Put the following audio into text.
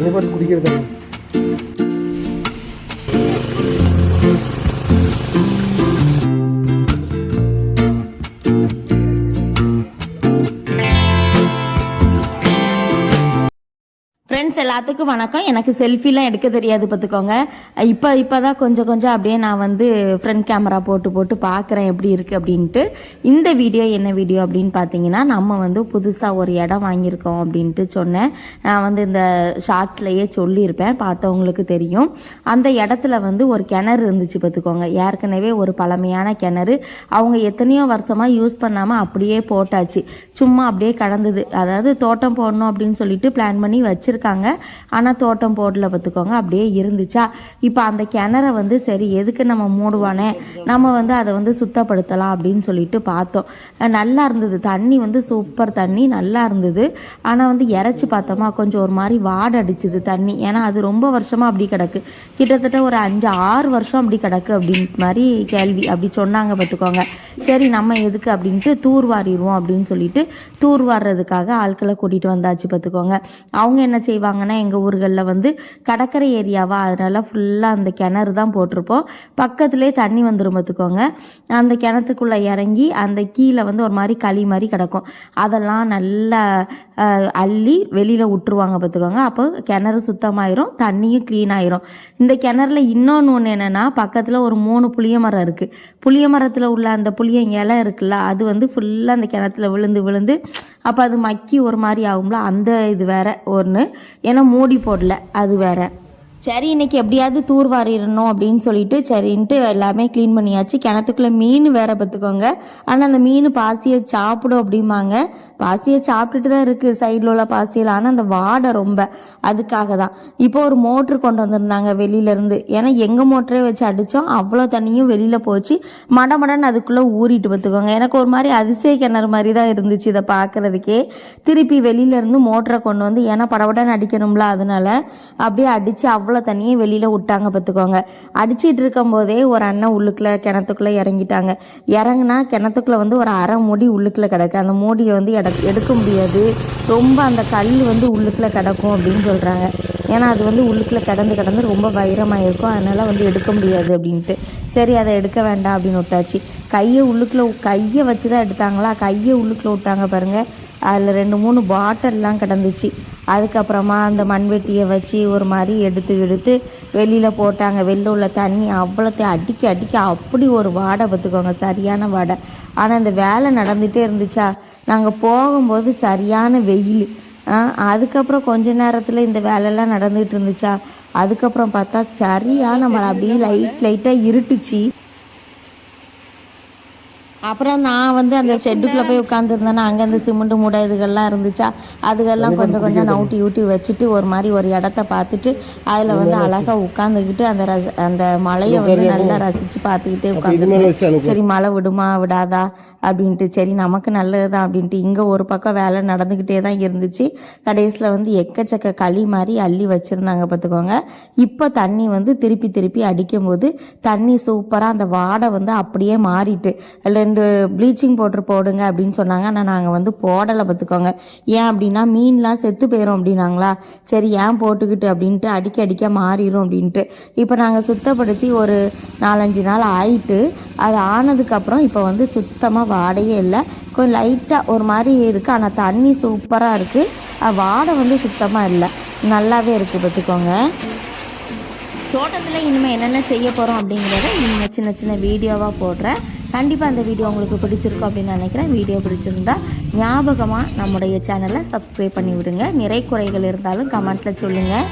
தண்ணி பாட்டு ஃப்ரெண்ட்ஸ் எல்லாத்துக்கும் வணக்கம். எனக்கு செல்ஃபிலாம் எடுக்க தெரியாது பார்த்துக்கோங்க. இப்போ இப்போ தான் கொஞ்சம் கொஞ்சம் அப்படியே நான் வந்து ஃப்ரண்ட் கேமரா போட்டு போட்டு பார்க்குறேன் எப்படி இருக்குது அப்படின்ட்டு. இந்த வீடியோ என்ன வீடியோ அப்படின்னு பார்த்தீங்கன்னா நம்ம வந்து புதுசாக ஒரு இடம் வாங்கியிருக்கோம் அப்படின்ட்டு சொன்னேன். நான் வந்து இந்த ஷார்ட்ஸ்லேயே சொல்லியிருப்பேன். பார்த்தவங்களுக்கு தெரியும். அந்த இடத்துல வந்து ஒரு கிணறு இருந்துச்சு பார்த்துக்கோங்க. ஏற்கனவே ஒரு பழமையான கிணறு. அவங்க எத்தனையோ வருஷமாக யூஸ் பண்ணாமல் அப்படியே போட்டாச்சு. சும்மா அப்படியே கடந்தது. அதாவது தோட்டம் போடணும் அப்படின்னு சொல்லிட்டு பிளான் பண்ணி வச்சுருக்காங்க. ஆனால் தோட்டம் போடல பார்த்துக்கோங்க. அப்படியே இருந்துச்சா? இப்போ அந்த கிணற வந்து சரி எதுக்கு நம்ம மூடுவானே? நம்ம வந்து அதை வந்து சுத்தப்படுத்தலாம் அப்படின்னு சொல்லிட்டு பார்த்தோம். நல்லா இருந்தது. தண்ணி வந்து சூப்பர் தண்ணி நல்லா இருந்தது. ஆனால் வந்து இறச்சி பார்த்தோமா கொஞ்சம் ஒரு மாதிரி வாட அடிச்சுது தண்ணி. ஏன்னா அது ரொம்ப வருஷமாக அப்படி கிடக்கு. கிட்டத்தட்ட ஒரு அஞ்சு ஆறு வருஷம் அப்படி கிடக்கு அப்படின்ட்டு மாதிரி கேள்வி. அப்படி சொன்னாங்க பார்த்துக்கோங்க. சரி நம்ம எதுக்கு அப்படின்ட்டு தூர் வாரிடுவோம் அப்படின்னு சொல்லிட்டு தூர்வாடுறதுக்காக ஆட்களை கூட்டிகிட்டு வந்தாச்சு பார்த்துக்கோங்க. அவங்க என்ன செய்வாங்கன்னா எங்கள் ஊர்களில் வந்து கடற்கரை ஏரியாவா? அதனால் ஃபுல்லாக அந்த கிணறு தான் போட்டிருப்போம். பக்கத்துலேயே தண்ணி வந்துடும் பார்த்துக்கோங்க. அந்த கிணத்துக்குள்ளே இறங்கி அந்த கீழே வந்து ஒரு மாதிரி களி மாதிரி கிடக்கும். அதெல்லாம் நல்லா அள்ளி வெளியில் விட்டுருவாங்க பார்த்துக்கோங்க. அப்போ கிணறு சுத்தமாயிரும் தண்ணியும் க்ளீன் ஆயிரும். இந்த கிணறுல இன்னொன்று ஒன்று என்னென்னா பக்கத்தில் ஒரு மூணு புளிய மரம் இருக்குது புளிய மரத்தில் உள்ள அந்த புளிய இலை இருக்குல்ல அது வந்து ஃபுல்லாக அந்த கிணத்துல விழுந்து விழுந்து அப்போ அது மக்கி ஒரு மாதிரி ஆகும்ல அந்த இது வேற ஒன்று ஏன்னா மூடி போடல அது வேற. சரி இன்னைக்கு எப்படியாவது தூர் வாரிடணும் அப்படின்னு சொல்லிட்டு சரின்ட்டு எல்லாமே க்ளீன் பண்ணியாச்சு. கிணத்துக்குள்ளே மீன் வேற பார்த்துக்கோங்க ஆனால் அந்த மீன் பாசியை சாப்பிடும் அப்படிம்பாங்க. பாசியை சாப்பிட்டுட்டு தான் இருக்குது சைடில் உள்ள பாசியில். ஆனால் அந்த வாடை ரொம்ப. அதுக்காக தான். இப்போ ஒரு மோட்ரு கொண்டு வந்திருந்தாங்க வெளியிலேருந்து ஏன்னா எங்கள் மோட்டரே வச்சு அடித்தோம் அவ்வளோ தண்ணியும் வெளியில் போச்சு. மடமடன்னு அதுக்குள்ளே ஊறிட்டு பார்த்துக்கோங்க எனக்கு ஒரு மாதிரி அதிசய கிணறு மாதிரி தான் இருந்துச்சு இதை பார்க்குறதுக்கே. திருப்பி வெளியிலேருந்து மோட்டரை கொண்டு வந்து ஏன்னா படபடன்னு அடிக்கணும்ல அதனால. அப்படியே அடித்து அவ்வளோ தண்ணியை வெளியில் விட்டாங்க பார்த்துக்கோங்க. அடிச்சிட்டு இருக்கும்போதே ஒரு அண்ணன் உள்ளுக்குள்ளே கிணத்துக்குள்ளே இறங்கிட்டாங்க. இறங்குனா கிணத்துக்குள்ளே வந்து ஒரு அரை மூடி உள்ளுக்குள்ளே கிடக்கு. அந்த மூடியை வந்து எட எடுக்க முடியாது. ரொம்ப அந்த கல் வந்து உள்ளுக்குள்ளே கிடக்கும் அப்படின்னு சொல்கிறாங்க ஏன்னா அது வந்து உள்ளுக்குள்ளே கிடந்து கிடந்து ரொம்ப வைரமாக இருக்கும் அதனால் வந்து எடுக்க முடியாது அப்படின்ட்டு. சரி அதை எடுக்க வேண்டாம் அப்படின்னு விட்டாச்சு. கையை உள்ளுக்குள்ளே கையை வச்சு தான் எடுத்தாங்களா? கையை உள்ளுக்குள்ளே விட்டாங்க பாருங்கள் அதில் ரெண்டு மூணு பாட்டில்லாம் கிடந்துச்சு. அதுக்கப்புறமா அந்த மண்வெட்டியை வச்சு ஒரு மாதிரி எடுத்து எடுத்து வெளியில் போட்டாங்க. வெளில உள்ள தண்ணி அவ்வளோத்தையும் அடிக்க அடிக்க அப்படி ஒரு வாடை பார்த்துக்கோங்க சரியான வாடை. ஆனால் இந்த வேலை நடந்துகிட்டே இருந்துச்சா? நாங்கள் போகும்போது சரியான வெயில். அதுக்கப்புறம் கொஞ்ச நேரத்தில் இந்த வேலையெல்லாம் நடந்துகிட்டு இருந்துச்சா? அதுக்கப்புறம் பார்த்தா சரியான மழை அப்படியே லைட் லைட்டாக இருட்டுச்சு. அப்புறம் நான் வந்து அந்த ஷெட்டுக்குள்ளே போய் உட்காந்துருந்தேன்னா அங்கே அந்த சிமெண்ட் மூடை இதுகள்லாம் இருந்துச்சா? அதுகெல்லாம் கொஞ்சம் கொஞ்சம் நவுட்டி ஊட்டி வச்சுட்டு ஒரு மாதிரி ஒரு இடத்த பார்த்துட்டு அதில் வந்து அழகாக உட்காந்துக்கிட்டு அந்த ரச அந்த மலையை வந்து நல்லா ரசித்து பார்த்துக்கிட்டே உட்காந்து சரி மழை விடுமா விடாதா அப்படின்ட்டு. சரி நமக்கு நல்லது தான் அப்படின்ட்டு. இங்கே ஒரு பக்கம் வேலை நடந்துக்கிட்டே தான் இருந்துச்சு. கடைசியில் வந்து எக்கச்சக்க களி மாதிரி அள்ளி வச்சுருந்தாங்க பார்த்துக்கோங்க. இப்போ தண்ணி வந்து திருப்பி திருப்பி அடிக்கும்போது தண்ணி சூப்பராக அந்த வாடை வந்து அப்படியே மாறிட்டு ரெண்டு ப்ளீச்சிங் பவுட்ரு போடுங்க அப்படின்னு சொன்னாங்க. ஆனால் நாங்கள் வந்து போடலை பார்த்துக்கோங்க. ஏன் அப்படின்னா மீன்லாம் செத்து போயிடும் அப்படின்னாங்களா? சரி ஏன் போட்டுக்கிட்டு அப்படின்ட்டு அடிக்க அடிக்க மாறிடும் அப்படின்ட்டு. இப்போ நாங்கள் சுத்தப்படுத்தி ஒரு நாலஞ்சு நாள் ஆயிட்டு அது ஆனதுக்கப்புறம் இப்போ வந்து சுத்தமாக வாடையே இல்லை. கொஞ்சம் லைட்டாக ஒரு மாதிரி இருக்குது ஆனால் தண்ணி சூப்பராக இருக்குது வாடை வந்து சுத்தமாக இல்லை. நல்லாவே இருக்குது பார்த்துக்கோங்க. தோட்டத்தில் இனிமேல் என்னென்ன செய்ய போகிறோம் அப்படிங்கிறத இனிமேல் சின்ன சின்ன வீடியோவாக போடுறேன். கண்டிப்பாக அந்த வீடியோ உங்களுக்கு பிடிச்சிருக்கும் அப்படின்னு நினைக்கிறேன். வீடியோ பிடிச்சிருந்தா ஞாபகமாக நம்முடைய சேனலை சப்ஸ்கிரைப் பண்ணி விடுங்க நிறை குறைகள் இருந்தாலும் கமெண்ட்டில் சொல்லுங்கள்